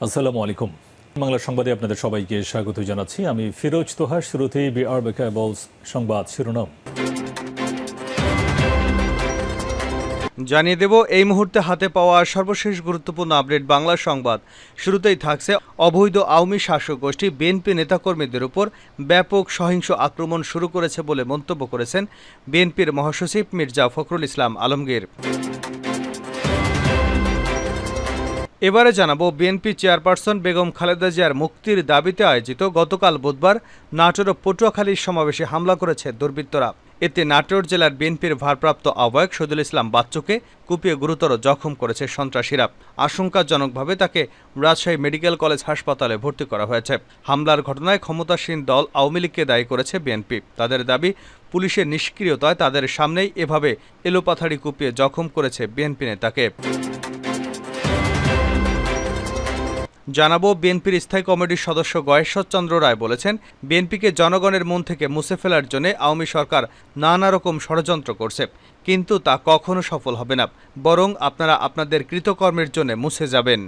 আসসালামু আলাইকুম। বাংলা সংবাদে আপনাদের সবাইকে স্বাগত জানাচ্ছি। আমি ফিরোজ তোহা শুরুতেই বিআর বেকাবলস সংবাদ শিরোনাম। জানিয়ে দেব, এই মুহূর্তে হাতে পাওয়া সর্বশেষ গুরুত্বপূর্ণ আপডেট বাংলা সংবাদ। শুরুতেই থাকছে অবৈধ আওয়ামী শাসক গোষ্ঠী বিএনপি নেতাকর্মীদের উপর ব্যাপক সহিংস আক্রমণ শুরু করেছে বলে মন্তব্য করেছেন বিএনপির মহাসচিব মির্জা ফখরুল ইসলাম আলমগীর। এবারে জানাব বিএনপি চেয়ারপারসন বেগম খালেদা জিয়ার মুক্তির দাবিতে আয়োজিত গতকাল বুধবার নাটোর ও পটুয়াখালীর সমাবেশে হামলা করেছে দুর্বৃত্তরা। এতে নাটোর জেলার বিএনপির ভারপ্রাপ্ত আহ্বায়ক শহীদুল ইসলাম বাচ্চুকে কুপিয়ে গুরুতর জখম করেছে সন্ত্রাসীরা। আশঙ্কাজনকভাবে তাকে রাজশাহী মেডিকেল কলেজ হাসপাতালে ভর্তি করা হয়েছে। হামলার ঘটনায় ক্ষমতাসীন দল আওয়ামী লীগকে দায়ী করেছে বিএনপি। তাদের দাবি, পুলিশের নিষ্ক্রিয়তায় তাদের সামনেই এভাবে এলোপাথাড়ি কুপিয়ে জখম করেছে বিএনপি নেতাকে। জানাব বিএনপির স্থায়ী কমিটির সদস্য গয়েশ্বরচন্দ্র রায় বলেছেন, বিএনপিকে জনগণের মন থেকে মুছে ফেলার জন্য আওয়ামী সরকার নানা রকম ষড়যন্ত্র করছে, কিন্তু তা কখনো সফল হবে না, বরং আপনারা আপনাদের কৃতকর্মের জন্য মুছে যাবেন।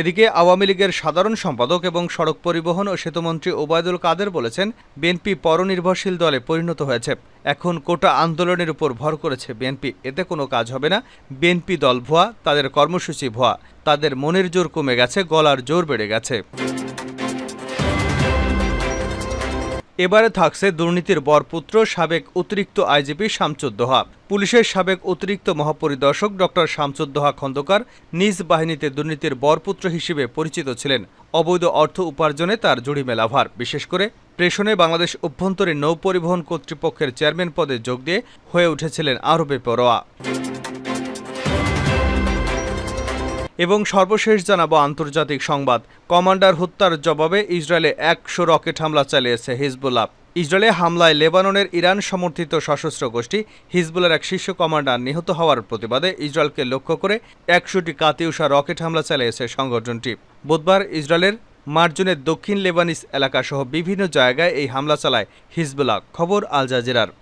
এদিকে আওয়ামী লীগের সাধারণ সম্পাদক এবং সড়ক পরিবহন ও সেতুমন্ত্রী ওবায়দুল কাদের বলেছেন, বিএনপি পরনির্ভরশীল দলে পরিণত হয়েছে। এখন কোটা আন্দোলনের উপর ভর করেছে বিএনপি। এতে কোনো কাজ হবে না। বিএনপি দল ভুয়া, তাদের কর্মসূচি ভুয়া। তাদের মনের জোর কমে গেছে, গলার জোর বেড়ে গেছে। এবারে থাকছে দুর্নীতির বরপুত্র সাবেক অতিরিক্ত আইজিপি শামচুদ্দোহা পুলিশের সাবেক অতিরিক্ত মহাপরিদর্শক ডক্টর শামসুদ্দোহা খন্দকার নিজ বাহিনীতে দুর্নীতির বরপুত্র হিসেবে পরিচিত ছিলেন। অবৈধ অর্থ উপার্জনে তার জুড়ি মেলাভার বিশেষ করে প্রেষণে বাংলাদেশ অভ্যন্তরীণ নৌ পরিবহন কর্তৃপক্ষের চেয়ারম্যান পদে যোগ দিয়ে হয়ে উঠেছিলেন আরও বেপরোয়া এবং সর্বশেষ জানাব আন্তর্জাতিক সংবাদ। কমান্ডার হত্যার জবাবে ইসরায়েলে একশো রকেট হামলা চালিয়েছে হিজবুল্লাহ। ইসরায়েলে হামলায় লেবাননের ইরান সমর্থিত সশস্ত্র গোষ্ঠী হিজবুলের এক শীর্ষ কমান্ডার নিহত হওয়ার প্রতিবাদে ইসরায়েলকে লক্ষ্য করে একশোটি কাতিউষা রকেট হামলা চালিয়েছে সংগঠনটি। বুধবার ইসরায়েলের মার্জনের দক্ষিণ লেবানিস এলাকাসহ বিভিন্ন জায়গায় এই হামলা চালায় হিজবুল্লাহ। খবর আল জাজিরার।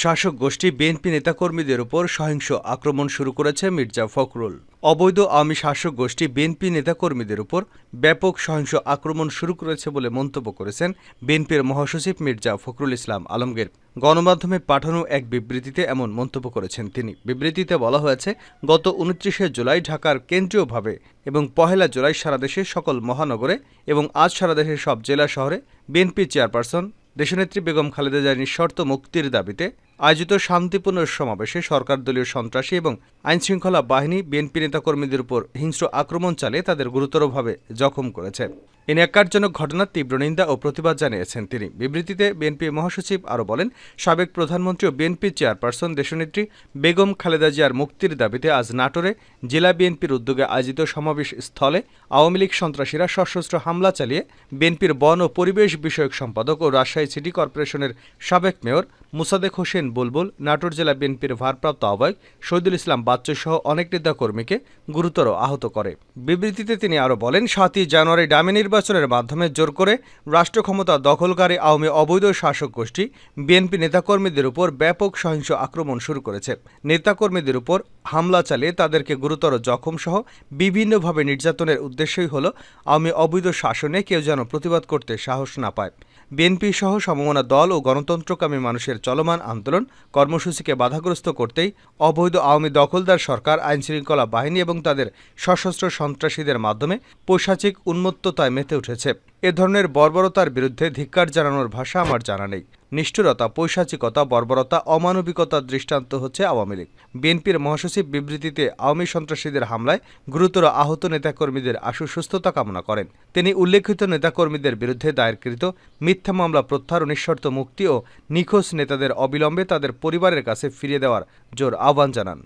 শাসক গোষ্ঠী বিএনপি নেতাকর্মীদের উপর সহিংস আক্রমণ শুরু করেছে মির্জা ফখরুল। অবৈধ আওয়ামী শাসক গোষ্ঠী বিএনপি নেতাকর্মীদের উপর ব্যাপক সহিংস আক্রমণ শুরু করেছে বলে মন্তব্য করেছেন বিএনপির মহাসচিব মির্জা ফখরুল ইসলাম আলমগীর। গণমাধ্যমে পাঠানো এক বিবৃতিতে এমন মন্তব্য করেছেন তিনি। বিবৃতিতে বলা হয়েছে, গত উনত্রিশে জুলাই ঢাকার কেন্দ্রীয়ভাবে এবং পহেলা জুলাই সারা দেশের সকল মহানগরে এবং আজ সারা দেশের সব জেলা শহরে বিএনপি চেয়ারপারসন দেশনেত্রী বেগম খালেদা জিয়ার নিঃশর্ত মুক্তির দাবিতে আয়োজিত শান্তিপূর্ণ সমাবেশে সরকার দলীয় সন্ত্রাসী এবং আইনশৃঙ্খলা বাহিনী, বিএনপি নেতাকর্মীদের উপর হিংস্র আক্রমণ চালিয়ে তাদের গুরুতরভাবে জখম করেছে। এ ন্যাক্কারজনক ঘটনার তীব্র নিন্দা ও প্রতিবাদ জানিয়েছেন তিনি। বিবৃতিতে বিএনপি মহাসচিব আরও বলেন, সাবেক প্রধানমন্ত্রী ও বিএনপি চেয়ারপারসন দেশনেত্রী বেগম খালেদা জিয়ার মুক্তির দাবিতে আজ নাটোরে জেলা বিএনপির উদ্যোগে আয়োজিত সমাবেশ স্থলে আওয়ামী লীগ সন্ত্রাসীরা সশস্ত্র হামলা চালিয়ে বিএনপির বন ও পরিবেশ বিষয়ক সম্পাদক ও রাজশাহী সিটি কর্পোরেশনের সাবেক মেয়র মুসাদেক হোসেন বুলবুল, নাটোর জেলা বিএনপির ভারপ্রাপ্ত আহ্বায়ক শহীদুল ইসলাম বাচ্চু সহ অনেক নেতাকর্মীকে গুরুতর আহত করে। বিবৃতিতে তিনি আরও বলেন, সাতই জানুয়ারি ডামি নির্বাচনের মাধ্যমে জোর করে রাষ্ট্র ক্ষমতা দখলকারী আওয়ামী অবৈধ শাসক গোষ্ঠী বিএনপি নেতাকর্মীদের উপর ব্যাপক সহিংস আক্রমণ শুরু করেছে। নেতাকর্মীদের উপর হামলা চালিয়ে তাদেরকে গুরুতর জখম সহ বিভিন্নভাবে নির্যাতনের উদ্দেশ্যই হল আওয়ামী অবৈধ শাসনে কেউ যেন প্রতিবাদ করতে সাহস না পায়। বিএনপি সহ সমমনা দল ও গণতন্ত্রকামী মানুষের চলমান আন্দোলন কর্মসূচিকে বাধাগ্রস্ত করতেই অবৈধ আওয়ামী দখলদার সরকার, আইনশৃঙ্খলা বাহিনী এবং তাদের সশস্ত্র সন্ত্রাসীদের মাধ্যমে পৈশাচিক উন্মত্ততায় মেতে উঠেছে। এ ধরনের বর্বরতার বিরুদ্ধে ধিক্কার জানানোর ভাষা আমার জানা নেই। নিষ্ঠুরতা, পৈশাচিকতা, বর্বরতা অমানবিকতার দৃষ্টান্ত হচ্ছে আওয়ামী লীগ। বিএনপির মহাসচিব বিবৃতিতে আওয়ামী সন্ত্রাসীদের হামলায় গুরুতর আহত নেতাকর্মীদের আশু সুস্থতা কামনা করেন। তিনি উল্লেখিত নেতাকর্মীদের বিরুদ্ধে দায়েরকৃত মিথ্যা মামলা প্রত্যাহার নিঃশর্ত মুক্তি ও নিখোঁজ নেতাদের অবিলম্বে তাদের পরিবারের কাছে ফিরিয়ে দেওয়ার জোর আহ্বান জানান।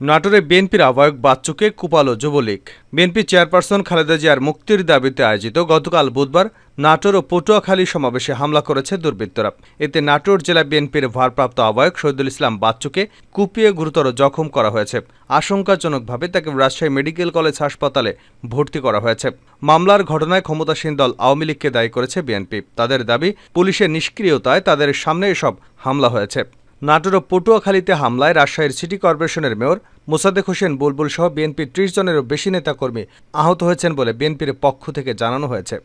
নাটোরে বিএনপির আহ্বায়ক বাচ্চুকে কুপালো যুবলীগ। বিএনপি চেয়ারপারসন খালেদা জিয়ার মুক্তির দাবিতে আয়োজিত গতকাল বুধবার নাটোর ও পটুয়াখালী সমাবেশে হামলা করেছে দুর্বৃত্তরা। এতে নাটোর জেলা বিএনপির ভারপ্রাপ্ত আহ্বায়ক শহীদুল ইসলাম বাচ্চুকে কুপিয়ে গুরুতর জখম করা হয়েছে। আশঙ্কাজনকভাবে তাকে রাজশাহী মেডিকেল কলেজ হাসপাতালে ভর্তি করা হয়েছে। মামলার ঘটনায় ক্ষমতাসীন দল আওয়ামী লীগকে দায়ী করেছে বিএনপি। তাদের দাবি, পুলিশের নিষ্ক্রিয়তায় তাদের সামনে এসব হামলা হয়েছে। নাটোর ও পটুয়াখালীতে হামলায় রাজশাহীর সিটি কর্পোরেশনের মেয়র মোসাদ্দেক হোসেন বুলবুল সহ বিএনপির ত্রিশ জনেরও বেশি নেতাকর্মী আহত হয়েছেন বলে বিএনপির পক্ষ থেকে জানানো হয়েছে।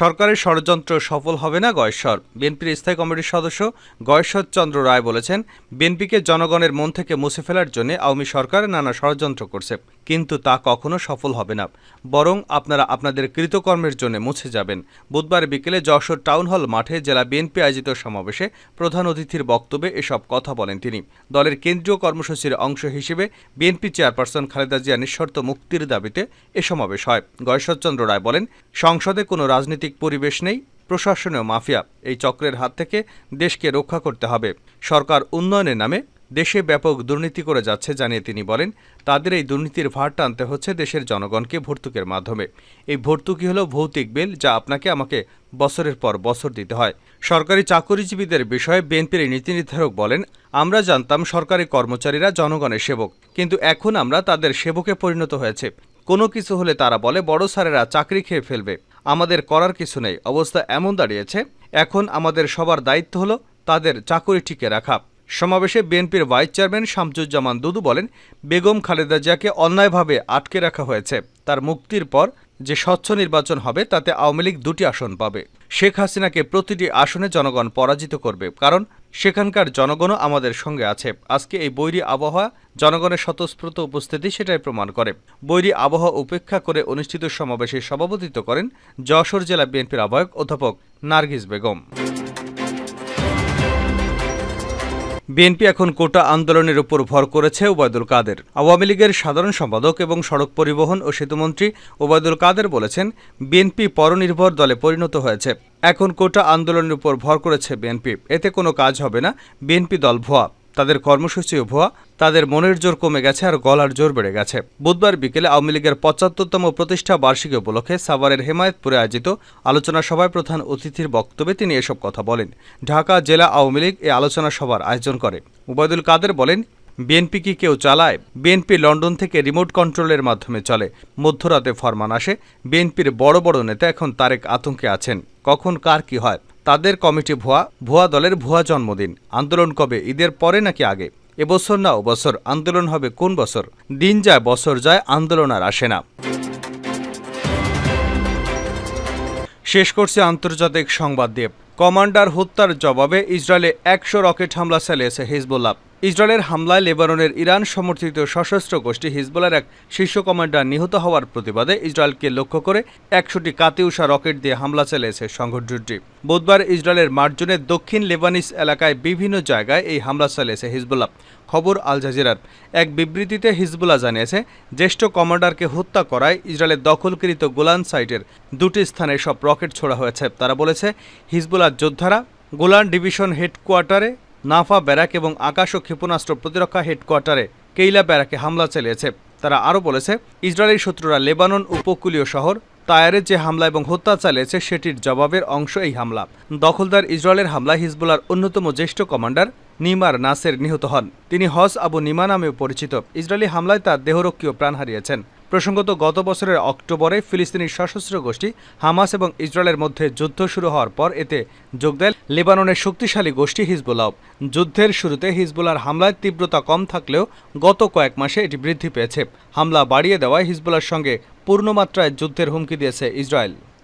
সরকারের ষড়যন্ত্র সফল হবে না গয়েশ্বর। বিএনপির স্থায়ী কমিটির সদস্য গয়েশ্বর চন্দ্র রায় বলেছেন, বিএনপিকে জনগণের মন থেকে মুছে ফেলার জন্য আওয়ামী সরকার নানা ষড়যন্ত্র করছে। কিন্তু তা কখনো সফল হবে না। বরং আপনারা আপনাদের কৃতকর্মের জন্য মুছে যাবেন। বুধবার বিকেলে যশোর টাউন হল মাঠে জেলা বিএনপি আয়োজিত সমাবেশে প্রধান অতিথির বক্তব্যে এসব কথা বলেন তিনি। দলের কেন্দ্রীয় কর্মসূচির অংশ হিসেবে বিএনপি চেয়ারপারসন খালেদা জিয়া নিঃশর্ত মুক্তির দাবিতে এ সমাবেশ হয়। গয়েশ্বরচন্দ্র রায় বলেন, সংসদে কোনো রাজনৈতিক পরিবেশ নেই প্রশাসনীয় মাফিয়া। এই চক্রের হাত থেকে দেশকে রক্ষা করতে হবে। সরকার উন্নয়নের নামে দেশে ব্যাপক দুর্নীতি করে যাচ্ছে জানিয়ে তিনি বলেন, তাদের এই দুর্নীতির ভার টানতে হচ্ছে দেশের জনগণকে ভর্তুকের মাধ্যমে। এই ভর্তুকি হলো ভৌতিক বিল যা আপনাকে আমাকে বছরের পর বছর দিতে হয়। সরকারি চাকরিজীবীদের বিষয়ে বিএনপির নীতি নির্ধারক বলেন, আমরা জানতাম সরকারি কর্মচারীরা জনগণের সেবক, কিন্তু এখন আমরা তাদের সেবকে পরিণত হয়েছে। কোনো কিছু হলে তারা বলে, বড় স্যারেরা চাকরি খেয়ে ফেলবে। আমাদের করার কিছু নেই। অবস্থা এমন দাঁড়িয়েছে, এখন আমাদের সবার দায়িত্ব হলো তাদের চাকরি টিকে রাখা। সমাবেশে বিএনপির ভাইস চেয়ারম্যান শামসুজ্জামান দুদু বলেন, বেগম খালেদা জিয়াকে অন্যায়ভাবে আটকে রাখা হয়েছে। তার মুক্তির পর যে স্বচ্ছ নির্বাচন হবে, তাতে আওয়ামী লীগ দুটি আসন পাবে। শেখ হাসিনাকে প্রতিটি আসনে জনগণ পরাজিত করবে, কারণ সেখানকার জনগণও আমাদের সঙ্গে আছে। আজকে এই বৈরী আবহাওয়া জনগণের স্বতঃস্ফূর্ত উপস্থিতি সেটাই প্রমাণ করে। বৈরী আবহাওয়া উপেক্ষা করে অনুষ্ঠিত সমাবেশে সভাপতিত্ব করেন যশোর জেলা বিএনপির আহ্বায়ক অধ্যাপক নার্গিস বেগম। বিএনপি এখন কোটা আন্দোলনের উপর ভর করেছে ওবায়দুল কাদের। আওয়ামী লীগের সাধারণ সম্পাদক এবং সড়ক পরিবহন ও সেতুমন্ত্রী ওবায়দুল কাদের বলেছেন, বিএনপি পরনির্ভর দলে পরিণত হয়েছে। এখন কোটা আন্দোলনের উপর ভর করেছে বিএনপি। এতে কোনো কাজ হবে না। বিএনপি দল ভুয়া। তাদের কর্মসূচিও ভুয়া, তাদের মনের জোর কমে গেছে আর গলার জোর বেড়ে গেছে। বুধবার বিকেলে আওয়ামী লীগের পঁচাত্তরতম প্রতিষ্ঠা বার্ষিকী উপলক্ষে সাভারের হেমায়তপুরে আয়োজিত আলোচনা সভায় প্রধান অতিথির বক্তব্যে তিনি এসব কথা বলেন। ঢাকা জেলা আওয়ামী লীগ এই আলোচনা সভার আয়োজন করে। উবায়দুল কাদের বলেন, বিএনপি কি কেউ চালায়? বিএনপি লন্ডন থেকে রিমোট কন্ট্রোলের মাধ্যমে চলে। মধ্যরাতে ফরমান আসে। বিএনপির বড় বড় নেতা এখন তারেক আতঙ্কে আছেন। কখন কার কি হয়? তাদের কমিটি ভুয়া ভুয়া দলের ভুয়া জন্মদিন। আন্দোলন কবে? ঈদের পরে নাকি আগে? এবছর না বছর আন্দোলন হবে কোন বছর? দিন যায়, বছর যায়, আন্দোলন আর আসে না। শেষ করছে আন্তর্জাতিক সংবাদ দিয়ে কমান্ডার হত্যার জবাবে ইসরায়েলে একশো রকেট হামলা চালিয়েছে হিজবুল্লাহ। ইসরায়েলের হামলায় লেবাননের ইরান সমর্থিত সশস্ত্র গোষ্ঠী হিজবুলার এক শীর্ষ কমান্ডার নিহত হওয়ার প্রতিবাদে ইসরায়েলকে লক্ষ্য করে একশোটি কাতিউষা রকেট দিয়ে হামলা চালিয়েছে সংগঠনটি বুধবার ইসরায়েলের মার্জনের দক্ষিণ লেবানিস এলাকায় বিভিন্ন জায়গায় এই হামলা চালিয়েছে হিজবুল্লাহ। খবর আল জাজিরার। এক বিবৃতিতে হিজবুল্লাহ জানিয়েছে, জ্যেষ্ঠ কমান্ডারকে হত্যা করায় ইসরায়েলের দখলকৃত গোলান সাইটের দুটি স্থানে সব রকেট ছোড়া হয়েছে। তারা বলেছে, হিজবুল্লাহ যোদ্ধারা গোলান ডিভিশন হেডকোয়ার্টারে নাফা, ব্যারাক এবং আকাশ ও ক্ষেপণাস্ত্র প্রতিরক্ষা হেডকোয়ার্টারে কেইলা ব্যারাকে হামলা চালিয়েছে। তারা আরও বলেছে, ইসরায়েলি শত্রুরা লেবানন উপকূলীয় শহর তায়ারে যে হামলা এবং হত্যা চালিয়েছে সেটির জবাবের অংশ এই হামলা। দখলদার ইসরায়েলের হামলায় হিজবুলার অন্যতম জ্যেষ্ঠ কমান্ডার নিমার নাসের নিহত হন। তিনি হজ আবু নিমা নামেও পরিচিত। ইসরায়েলি হামলায় তার দেহরক্ষীও প্রাণ হারিয়েছেন। প্রসঙ্গত, গত বছরের অক্টোবরে ফিলিস্তিনি সশস্ত্র গোষ্ঠী হামাস এবং ইসরায়েলের মধ্যে যুদ্ধ শুরু হওয়ার পর এতে যোগ দেয় লেবাননের শক্তিশালী গোষ্ঠী হিজবুল্লাহ। যুদ্ধের শুরুতে হিজবুলার হামলায় তীব্রতা কম থাকলেও গত কয়েক মাসে এটি বৃদ্ধি পেয়েছে। হামলা বাড়িয়ে দেওয়ায় হিজবুলার সঙ্গে পূর্ণমাত্রায় যুদ্ধের হুমকি দিয়েছে ইসরায়েল।